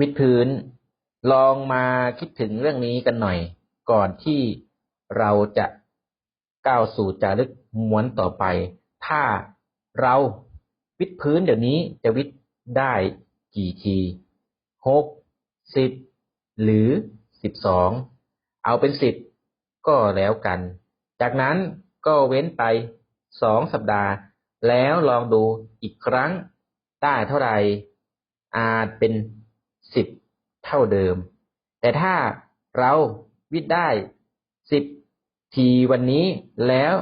วิดพื้นลองมาคิดถึงเรื่องนี้กันหน่อย ก่อนที่เราจะก้าวสู่จารึกม้วนต่อไป ถ้าเราวิดพื้นเดี๋ยวนี้จะวิดได้กี่ทีหกสิบหรือสิบสองเอาเป็นสิบก็แล้วกัน จากนั้นก็เว้นไปสองสัปดาห์ แล้วลองดูอีกครั้งได้เท่าไหร่อาจเป็น สิบเท่าเดิม แต่ถ้าเราวิดได้สิบทีวันนี้แล้ว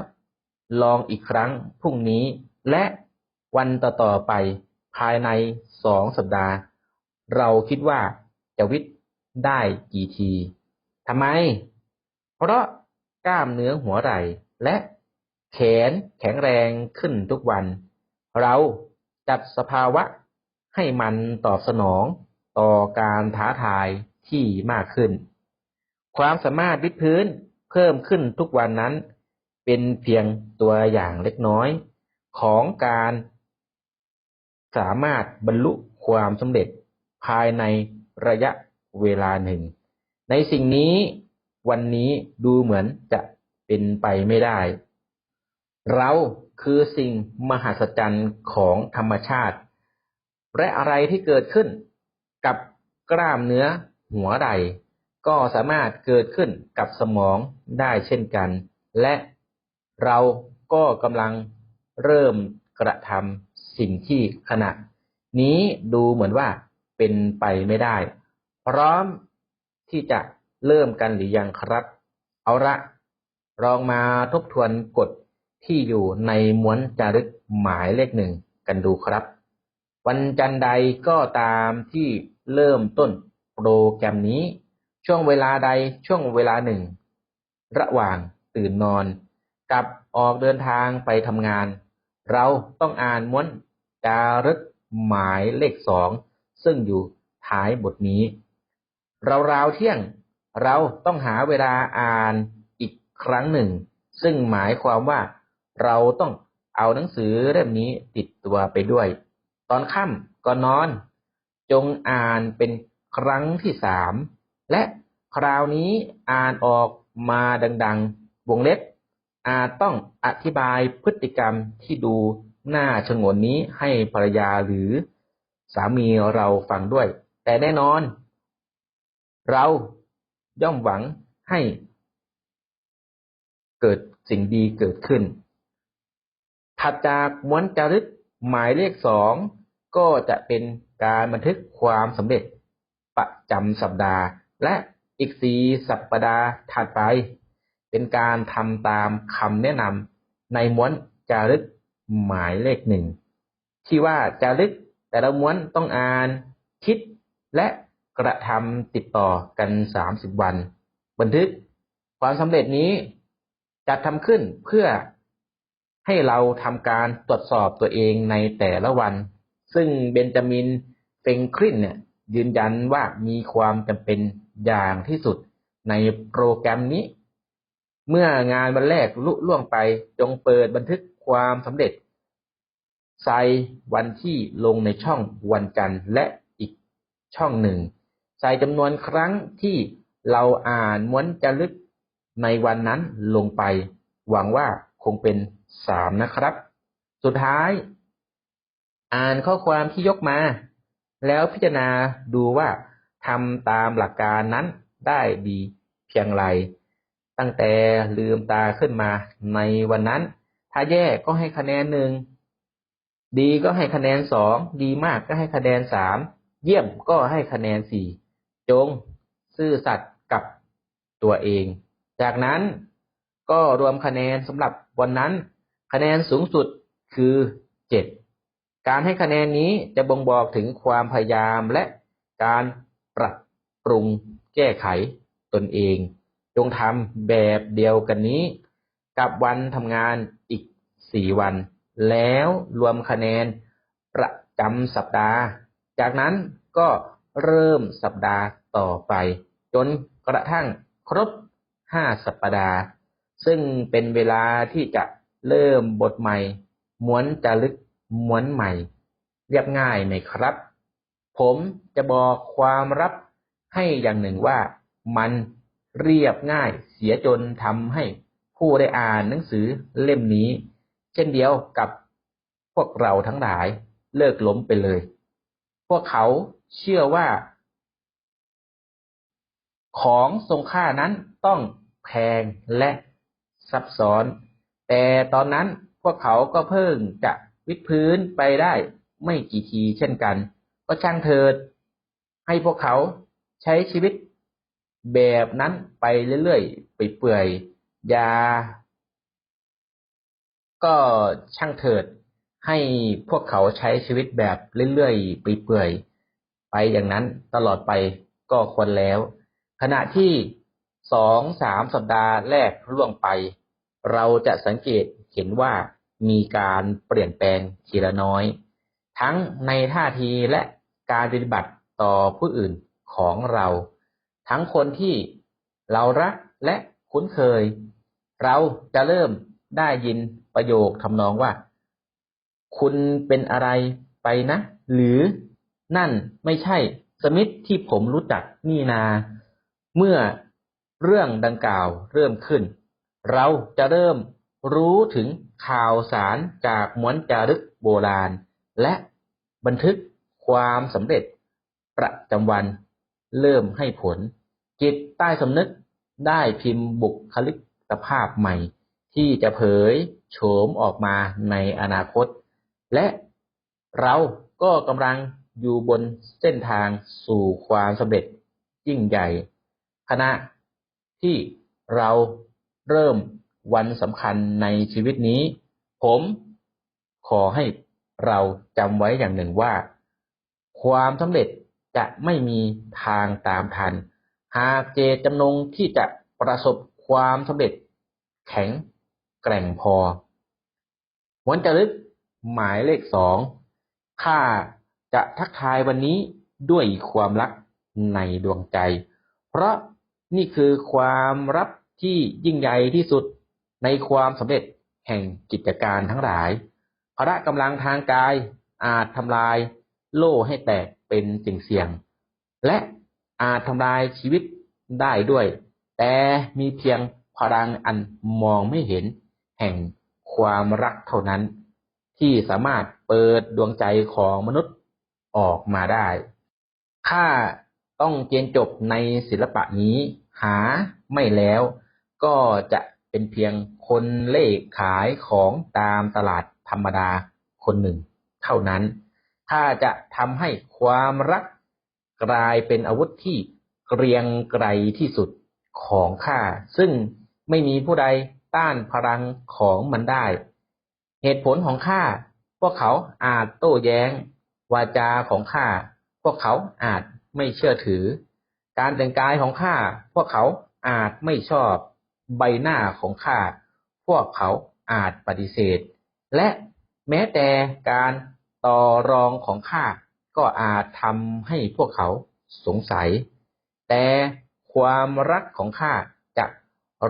ลองอีกครั้งพรุ่งนี้ และวันต่อๆไปภายในสองสัปดาห์ เราคิดว่าจะวิดได้กี่ทีทำไม เพราะกล้ามเนื้อหัวไหล่และแขนแข็งแรงขึ้นทุกวัน เราจัดสภาวะให้มันตอบสนอง ต่อการท้าทายที่มากขึ้น ความสามารถวิดพื้นเพิ่มขึ้นทุกวันนั้น เป็นเพียงตัวอย่างเล็กน้อย ของการสามารถบรรลุความสำเร็จภายในระยะเวลาหนึ่ง ในสิ่งนี้วันนี้ดูเหมือนจะเป็นไปไม่ได้ เราคือสิ่งมหัศจรรย์ของธรรมชาติ และอะไรที่เกิดขึ้น กับกล้ามเนื้อหัวไหล่ก็สามารถเกิดขึ้นกับสมองได้เช่นกัน และเราก็กำลังเริ่มกระทำสิ่งที่ขณะ นี้ดูเหมือนว่าเป็นไปไม่ได้ พร้อมที่จะเริ่มกันหรือยังครับ เอาละลองมาทบทวนกฎที่อยู่ในม้วนจารึกหมายเลขหนึ่งกันดูครับ วันจันทร์ใดก็ตามที่เริ่มต้นโปรแกรมนี้ ช่วงเวลาใดช่วงเวลาหนึ่ง ระหว่างตื่นนอน กับออกเดินทางไปทำงาน เราต้องอ่านม้วนจารึกหมายเลขสองซึ่งอยู่ท้ายบทนี้ ราวๆเที่ยง เราต้องหาเวลาอ่านอีกครั้งหนึ่ง ซึ่งหมายความว่าเราต้องเอาหนังสือเล่มนี้ติดตัวไปด้วย ตอนค่ำก่อนนอน จงอ่านเป็นครั้งที่สามและคราวนี้อ่านออกมาดังๆ วงเล็บ อาจต้องอธิบายพฤติกรรมที่ดูน่าชงนนี้ให้ภรรยาหรือสามีเราฟังด้วย แต่แน่นอน เราย่อมหวังให้ เกิดสิ่งดีเกิดขึ้น ถัดจากม้วนจารึกหมายเลขสอง ก็จะเป็นการบันทึกความสำเร็จประจำสัปดาห์ และอีกสี่สัปดาห์ถัดไป เป็นการทำตามคำแนะนำในม้วนจารึกหมายเลขหนึ่งที่ว่าจารึกแต่ละม้วนต้องอ่านคิดและกระทำติดต่อกันสามสิบวัน บันทึกความสำเร็จนี้จัดทำขึ้นเพื่อให้เราทำการตรวจสอบตัวเองในแต่ละวัน ซึ่งเบนจามินเฟงครินเนี่ยยืนยันว่ามีความจำเป็นอย่างที่สุดในโปรแกรมนี้ เมื่องานวันแรกลุล่วงไปจงเปิดบันทึกความสำเร็จ ใส่วันที่ลงในช่องวันจันทร์และอีกช่องหนึ่ง ใส่จำนวนครั้งที่เราอ่านม้วนจารึกในวันนั้นลงไป หวังว่าคงเป็นสามนะครับ สุดท้าย อ่านข้อความที่ยกมา แล้วพิจารณาดูว่าทำตามหลักการนั้นได้ดีเพียงไร ตั้งแต่ลืมตาขึ้นมาในวันนั้น ถ้าแย่ก็ให้คะแนนหนึ่งดีก็ให้คะแนนสองดีมากก็ให้คะแนนสามเยี่ยมก็ให้คะแนนสี่จงซื่อสัตย์กับตัวเอง จากนั้นก็รวมคะแนนสำหรับวันนั้น คะแนนสูงสุดคือเจ็ด การให้คะแนนนี้จะบ่งบอกถึงความพยายามและการปรับปรุงแก้ไขตนเอง จงทำแบบเดียวกันนี้ กับวันทำงานอีกสี่วัน แล้วรวมคะแนนประจำสัปดาห์ จากนั้นก็เริ่มสัปดาห์ต่อไป จนกระทั่งครบห้าสัปดาห์ ซึ่งเป็นเวลาที่จะเริ่มบทใหม่ม้วนจารึก ม้วนใหม่ เรียบง่ายไหมครับ ผมจะบอกความรับให้อย่างหนึ่งว่ามันเรียบง่ายเสียจนทำให้ผู้ได้อ่านหนังสือเล่มนี้ เช่นเดียวกับพวกเราทั้งหลายเลิกล้มไปเลย พวกเขาเชื่อว่า ของทรงค่านั้นต้องแพงและซับซ้อน แต่ตอนนั้นพวกเขาก็เพิ่งจะ วิดพื้นไปได้ไม่กี่ทีเช่นกัน ก็ช่างเถิด ให้พวกเขาใช้ชีวิตแบบนั้นไปเรื่อยๆไปเปื่อยอยา ก็ช่างเถิด ให้พวกเขาใช้ชีวิตแบบเรื่อยๆไปเปื่อยไปอย่างนั้นตลอดไปก็ควรแล้ว ขณะที่สองสามสัปดาห์แรกล่วงไป เราจะสังเกตเห็นว่า มีการเปลี่ยนแปลงทีละน้อย ทั้งในท่าทีและการปฏิบัติต่อผู้อื่นของเรา ทั้งคนที่เรารักและคุ้นเคย เราจะเริ่มได้ยินประโยคทำนองว่า คุณเป็นอะไรไปนะ หรือนั่นไม่ใช่สมิธที่ผมรู้จักนี่นา เมื่อเรื่องดังกล่าวเริ่มขึ้น เราจะเริ่มรู้ถึง ข่าวสารจากม้วนจารึกโบราณ และบันทึกความสำเร็จประจำวันเริ่มให้ผล จิตใต้สำนึกได้พิมพ์บุคลิกภาพใหม่ ที่จะเผยโฉมออกมาในอนาคต และเราก็กำลังอยู่บนเส้นทางสู่ความสำเร็จยิ่งใหญ่ขณะที่เราเริ่ม วันสำคัญในชีวิตนี้ ผมขอให้เราจำไว้อย่างหนึ่งว่า ความสำเร็จจะไม่มีทางตามทัน หากเจตจำนงที่จะประสบความสำเร็จ แข็งแกร่งพอหวนจรึกหมายเลขสองข้าจะทักทายวันนี้ด้วยความรักในดวงใจ เพราะนี่คือความรับที่ยิ่งใหญ่ที่สุด ในความสำเร็จแห่งกิจการทั้งหลายพละกำลังทางกายอาจทำลายโล่ให้แตกเป็นสิ่งเสี่ยง และอาจทำลายชีวิตได้ด้วย แต่มีเพียงพลังอันมองไม่เห็น แห่งความรักเท่านั้น ที่สามารถเปิดดวงใจของมนุษย์ออกมาได้ ถ้าต้องเรียนจบในศิลปะนี้หาไม่แล้วก็จะ เป็นเพียงคนเล่ขายของตามตลาดธรรมดาคนหนึ่ง เท่านั้น ถ้าจะทำให้ความรักกลายเป็นอาวุธที่เกรียงไกรที่สุดของข้าซึ่งไม่มีผู้ใดต้านพลังของมันได้ เหตุผลของข้าพวกเขาอาจโต้แย้ง วาจาของข้าพวกเขาอาจไม่เชื่อถือ การแต่งกายของข้าพวกเขาอาจไม่ชอบ ใบหน้าของข้าพวกเขาอาจปฏิเสธ และแม้แต่การต่อรองของข้าก็อาจทำให้พวกเขาสงสัย แต่ความรักของข้าจะ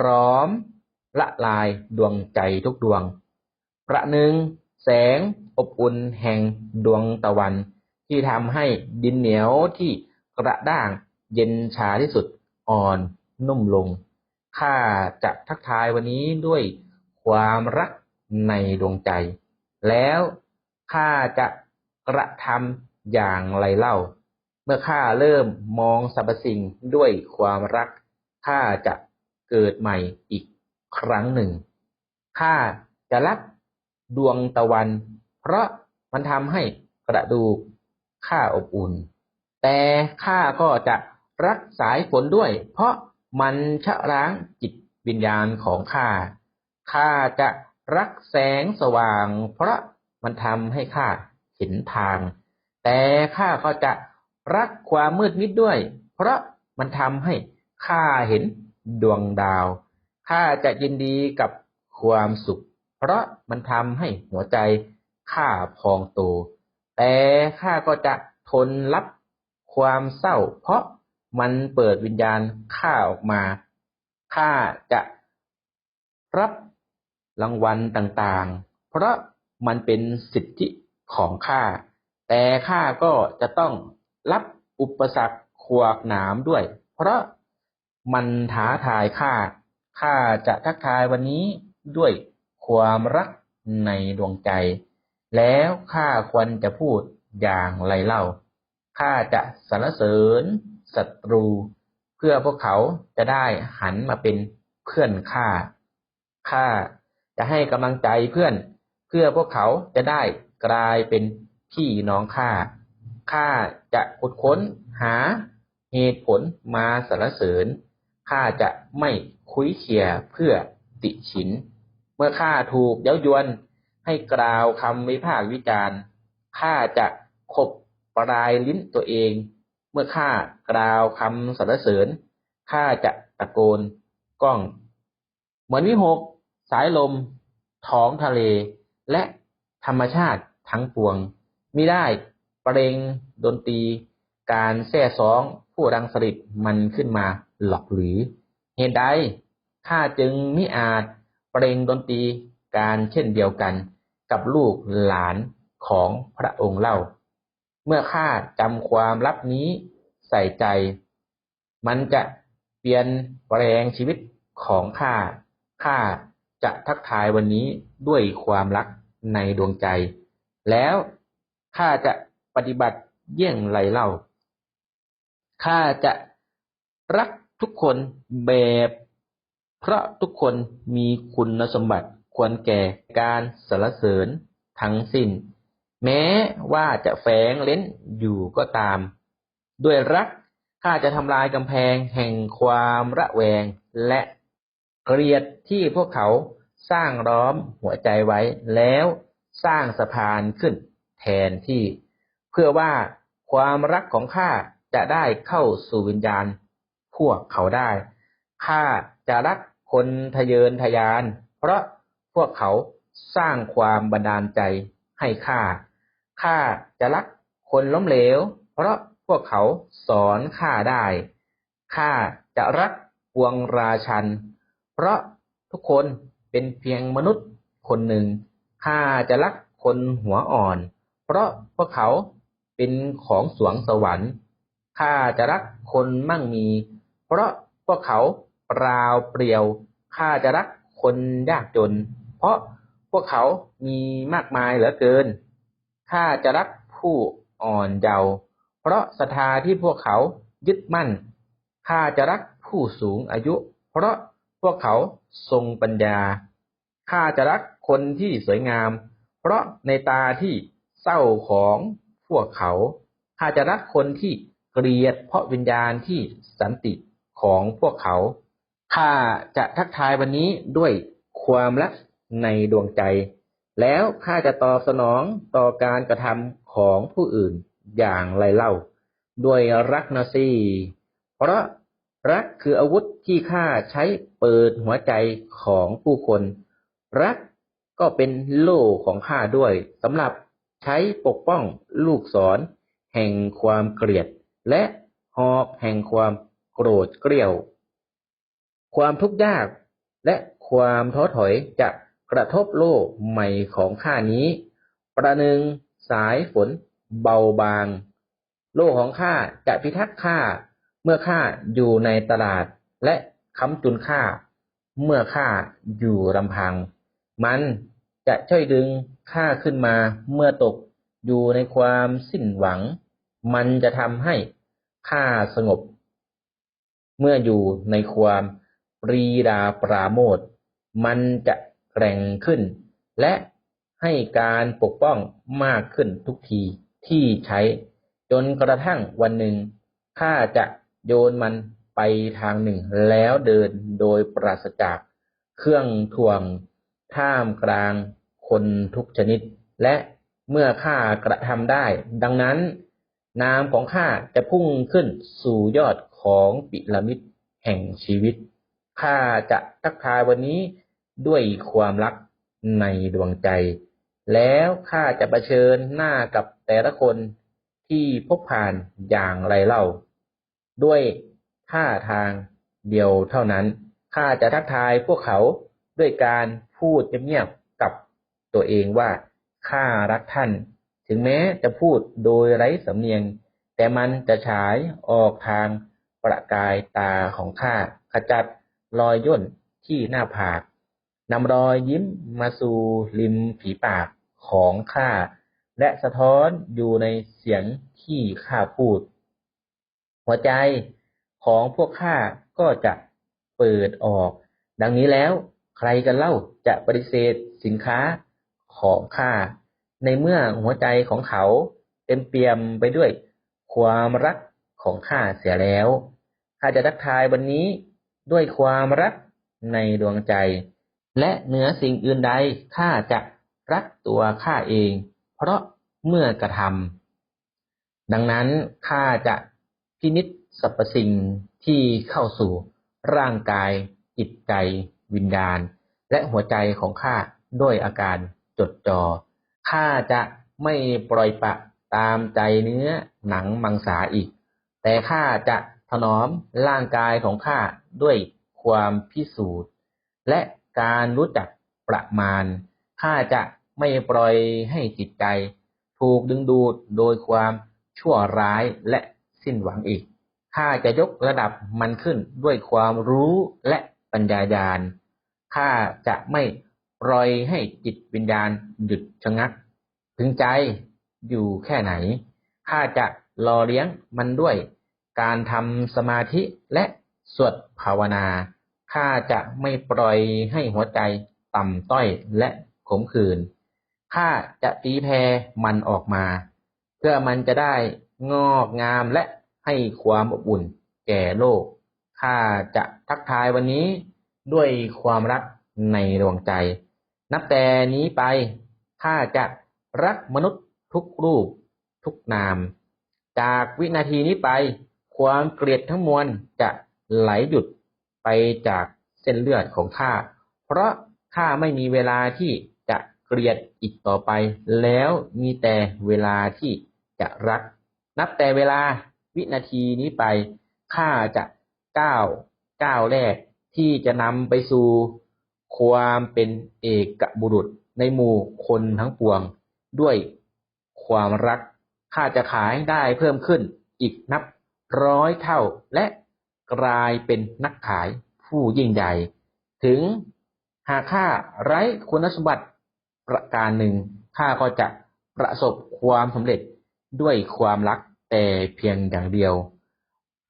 ร้อมละลายดวงใจทุกดวง ประหนึ่งแสงอบอุ่นแห่งดวงตะวัน ที่ทำให้ดินเหนียวที่กระด้างเย็นชาที่สุดอ่อนนุ่มลง ข้าจะทักทายวันนี้ด้วยความรักในดวงใจ แล้วข้าจะกระทำอย่างไรเล่า เมื่อข้าเริ่มมองสรรพสิ่งด้วยความรักข้าจะเกิดใหม่อีกครั้งหนึ่งข้าจะรักดวงตะวัน เพราะมันทำให้กระดูกข้าอบอุ่น แต่ข้าก็จะรักสายฝนด้วย เพราะ มันชะล้างจิตวิญญาณของข้า ข้าจะรักแสงสว่าง เพราะมันทำให้ข้าเห็นทาง แต่ข้าก็จะรักความมืดมิดด้วย เพราะมันทำให้ข้าเห็นดวงดาว ข้าจะยินดีกับความสุข เพราะมันทำให้หัวใจข้าพองโต แต่ข้าก็จะทนรับความเศร้า เพราะ มันเปิดวิญญาณข้าออกมา ข้าจะรับรางวัลต่างๆ เพราะมันเป็นสิทธิของข้า แต่ข้าก็จะต้องรับอุปสรรคขวากหนามด้วย เพราะมันท้าทายข้า ข้าจะทักทายวันนี้ด้วยความรักในดวงใจ แล้วข้าควรจะพูดอย่างไรเล่า ข้าจะสรรเสริญ ศัตรู เพื่อพวกเขาจะได้หันมาเป็นเพื่อนข้าข้าจะให้กำลังใจเพื่อน เพื่อพวกเขาจะได้กลายเป็นพี่น้องข้าข้าจะขุดค้นหาเหตุผลมาสรรเสริญข้าจะไม่คุยเคียเพื่อติฉิน เมื่อข้าถูกเย้ายวนให้กล่าวคำวิพากษ์วิจารณ์ข้าจะขบปลายลิ้นตัวเอง มื่อข้ากล่าวคำสรรเสริญข้าจะตะโกนก้อง เหมือนวิหก สายลม ท้องทะเล และธรรมชาติทั้งปวงมิได้ประเรงดนตรี การแซ่ซ้องผู้รังสริตมันขึ้นมาหลอกหรือ เหตุใดข้าจึงมิอาจประเรงดนตรีการเช่นเดียวกันกับลูกหลานของพระองค์เล่า เมื่อข้าจำความลับนี้ใส่ใจ มันจะเปลี่ยนแปลงชีวิตของข้า ข้าจะทักทายวันนี้ด้วยความรักในดวงใจ แล้วข้าจะปฏิบัติเยี่ยงไรเล่า ข้าจะรักทุกคนแบบ เพราะทุกคนมีคุณสมบัติควรแก่การสรรเสริญทั้งสิ้น แม้ว่าจะแฝงเล้นอยู่ก็ตาม ด้วยรักข้าจะทำลายกำแพงแห่งความระแวงและเกลียดที่พวกเขาสร้างล้อมหัวใจไว้ แล้วสร้างสะพานขึ้นแทนที่ เพื่อว่าความรักของข้าจะได้เข้าสู่วิญญาณ พวกเขาได้ข้าจะรักคนทะเยอทะยาน เพราะพวกเขาสร้างความบันดาลใจให้ข้า ข้าจะรักคนล้มเหลว เพราะพวกเขาสอนข้าได้ข้าจะรักปวงราชัน เพราะทุกคนเป็นเพียงมนุษย์คนหนึ่งข้าจะรักคนหัวอ่อน เพราะพวกเขาเป็นของสวงสวรรค์ข้าจะรักคนมั่งมี เพราะพวกเขาเปล่าเปลี่ยวข้าจะรักคนยากจน เพราะพวกเขามีมากมายเหลือเกิน ข้าจะรักผู้อ่อนเยาว์เพราะศรัทธาที่พวกเขายึดมั่นข้าจะรักผู้สูงอายุ เพราะพวกเขาทรงปัญญาข้าจะรักคนที่สวยงาม เพราะในตาที่เศร้าของพวกเขาข้าจะรักคนที่เกลียดเพราะวิญญาณที่สันติของพวกเขาข้าจะทักทายวันนี้ด้วยความรักในดวงใจ แล้วข้าจะตอบสนองต่อการกระทำของผู้อื่นอย่างไรเล่า ด้วยรักนะสิเพราะรักคืออาวุธที่ข้าใช้เปิดหัวใจของผู้คน รักก็เป็นโล่ของข้าด้วยสำหรับใช้ปกป้องลูกศร แห่งความเกลียด และหอกแห่งความโกรธเกรี้ยว ความทุกข์ยากและความท้อถอยจะ กระทบโล่ใหม่ของข้านี้ ประหนึ่งสายฝนเบาบาง โล่ของข้าจะพิทักษ์ข้าเมื่อข้าอยู่ในตลาดและค้ำจุนข้าเมื่อข้าอยู่ลำพัง มันจะช่วยดึงข้าขึ้นมาเมื่อตกอยู่ในความสิ้นหวัง มันจะทำให้ข้าสงบ เมื่ออยู่ในความปรีดาปราโมทมันจะ กร่งขึ้น และให้การปกป้องมากขึ้นทุกทีที่ใช้ จนกระทั่งวันหนึ่งข้าจะโยนมันไปทางหนึ่งแล้วเดินโดยปราศจากเครื่องทวงท่ามกลางคนทุกชนิด และเมื่อข้ากระทำได้ ดังนั้นนามของข้าจะพุ่งขึ้นสู่ยอดของปิรามิดแห่งชีวิตข้าจะทักทายวันนี้ ด้วยความรักในดวงใจ แล้วข้าจะะเผชิญหน้ากับแต่ละคนที่พบผ่านอย่างไรเล่า ด้วยท่าทางเดียวเท่านั้นข้าจะทักทายพวกเขาด้วยการพูดเงียบๆกับตัวเองว่าข้ารักท่าน ถึงแม้จะพูดโดยไร้สำเนียง แต่มันจะฉายออกทางประกายตาของข้าขจัดรอยย่นที่หน้าผาก นำรอยยิ้มมาสู่ริมฝีปากของข้า และสะท้อนอยู่ในเสียงที่ข้าพูด หัวใจของพวกข้าก็จะเปิดออก ดังนี้แล้วใครกันเล่าจะปฏิเสธสินค้าของข้า ในเมื่อหัวใจของเขาเต็มเปี่ยมไปด้วยความรักของข้าเสียแล้วข้าจะทักทายวันนี้ด้วยความรักในดวงใจ และเหนือสิ่งอื่นใดข้าจะรักตัวข้าเอง เพราะเมื่อกระทำดังนั้นข้าจะพินิจสรรพสิ่งที่เข้าสู่ร่างกายจิตใจ วิญญาณ และหัวใจของข้าด้วยอาการจดจอ่อข้าจะไม่ปล่อยปะตามใจเนื้อหนังมังสาอีก แต่ข้าจะถนอมร่างกายของข้าด้วยความพิสูจน์ และ การรู้จักประมาณ ข้าจะไม่ปล่อยให้จิตใจ ถูกดึงดูดโดยความชั่วร้ายและสิ้นหวังอีก ข้าจะยกระดับมันขึ้นด้วยความรู้และปัญญาญาณ ข้าจะไม่ปล่อยให้จิตวิญญาณหยุดชะงัก ถึงใจอยู่แค่ไหน ข้าจะรอเลี้ยงมันด้วยการทำสมาธิและสวดภาวนา ข้าจะไม่ปล่อยให้หัวใจต่ำต้อยและขมขื่นข้าจะตีแพรมันออกมา เพื่อมันจะได้งอกงามและให้ความอบอุ่นแก่โลกข้าจะทักทายวันนี้ด้วยความรักในดวงใจ นับแต่นี้ไปข้าจะรักมนุษย์ทุกรูปทุกนาม จากวินาทีนี้ไป ความเกลียดทั้งมวลจะไหลหยุด ไปจากเส้นเลือดของข้า เพราะข้าไม่มีเวลาที่จะเกลียดอีกต่อไป แล้วมีแต่เวลาที่จะรัก นับแต่เวลาวินาทีนี้ไปข้าจะก้าวก้าวแรกที่จะนำไปสู่ความเป็นเอกบุรุษในหมู่คนทั้งปวง ด้วยความรักข้าจะขายได้เพิ่มขึ้นอีกนับร้อยเท่าและ กลายเป็นนักขายผู้ยิ่งใหญ่ ถึงหากข้าไร้คุณสมบัติประการหนึ่งข้าก็จะประสบความสำเร็จด้วยความรักแต่เพียงอย่างเดียว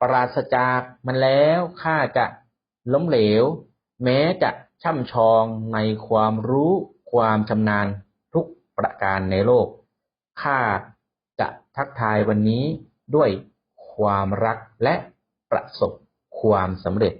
ปราศจากมันแล้วข้าจะล้มเหลว แม้จะช่ำชองในความรู้ความชำนาญทุกประการในโลกข้าจะทักทายวันนี้ด้วยความรักและประสบ ความสำเร็จ